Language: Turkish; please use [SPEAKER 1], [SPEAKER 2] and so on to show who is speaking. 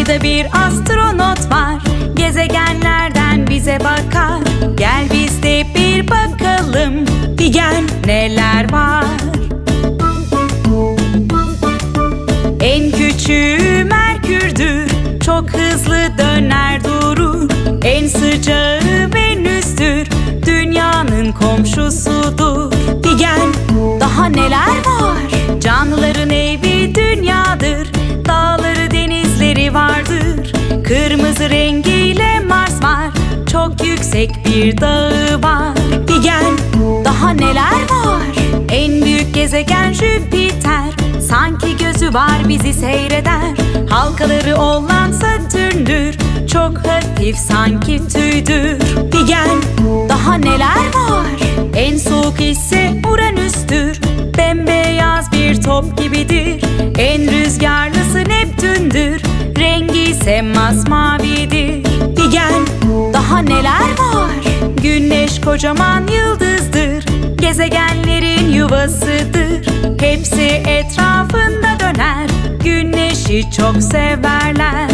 [SPEAKER 1] Ayda bir astronot var. Gezegenlerden bize bakar. Gel biz de bir bakalım. Figen neler var? En küçüğü Merkür'dür. Çok hızlı Kırmızı rengiyle Mars var. Çok yüksek bir dağı var. Figen daha neler var? En büyük gezegen Jüpiter. Sanki gözü var bizi seyreder. Halkaları olan Satürn'dür Çok hafif sanki tüydür. Figen daha neler var? En soğuk ise Uranüs'tür. Bembeyaz bir top gibidir. En rüzgarlısı Neptün'dür. Rengi ise masmavidir Figen daha neler var? Güneş kocaman yıldızdır. Gezegenlerin yuvasıdır. Hepsi etrafında döner. Güneşi çok severler